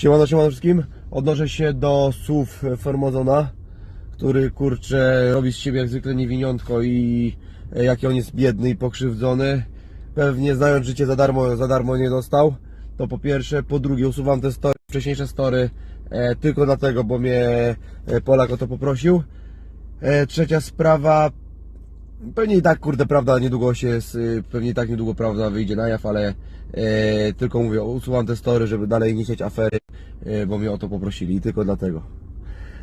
Siemano, siemano wszystkim. Odnoszę się do słów Formozona, który kurczę robi z siebie jak zwykle niewiniątko i e, jaki on jest biedny i pokrzywdzony. Pewnie znając życie za darmo, za darmo nie dostał. To po pierwsze. Po drugie usuwam te story, wcześniejsze story e, tylko dlatego, bo mnie e, Polak o to poprosił. E, trzecia sprawa. Pewnie i tak, kurde, prawda, niedługo się, y, pewnie i tak niedługo prawda wyjdzie na jaw, ale e, tylko mówię, usuwam te story, żeby dalej nie chcieć afery, e, bo mnie o to poprosili i tylko dlatego.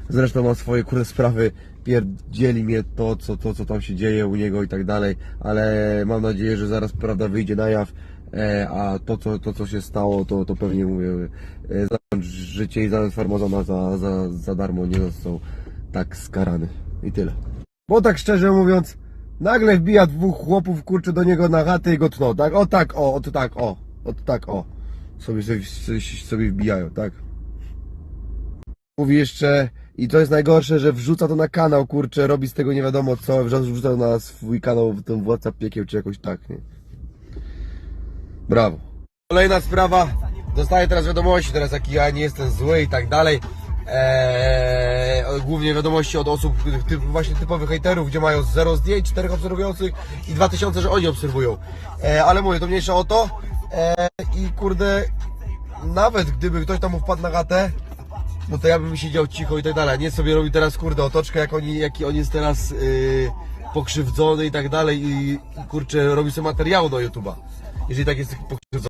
Zresztą mam swoje kurde sprawy, pierdzieli mnie to co, to, co tam się dzieje u niego i tak dalej, ale mam nadzieję, że zaraz prawda wyjdzie na jaw, e, a to co, to, co się stało, to, to pewnie mówię, e, życie i za farmazona za, za, za darmo nie został tak skarany. I tyle. Bo tak szczerze mówiąc, nagle wbija dwóch chłopów, kurczę, do niego na chatę i go tną, tak? O tak, o, o tak, o, o tak, o. Sobie, sobie, sobie wbijają, tak? Mówi jeszcze, i to jest najgorsze, że wrzuca to na kanał, kurczę, robi z tego nie wiadomo co, wrzuca wrzuca na swój kanał, ten władca piekieł, czy jakoś tak, nie? Brawo. Kolejna sprawa, dostaję teraz wiadomości, teraz jaki ja nie jestem zły i tak dalej. Eee, głównie wiadomości od osób, typ, właśnie typowych hejterów, gdzie mają zero zdjęć, czterech obserwujących i dwa tysiące, że oni obserwują. Eee, ale mówię, to mniejsza o to. Eee, I kurde, nawet gdyby ktoś tam mu wpadł na chatę, no to ja bym siedział cicho i tak dalej. Nie sobie robi teraz kurde otoczkę, jak oni, jaki on jest teraz yy, pokrzywdzony i tak dalej i kurczę robi sobie materiał do YouTube'a. Jeżeli tak jest pokrzywdzony.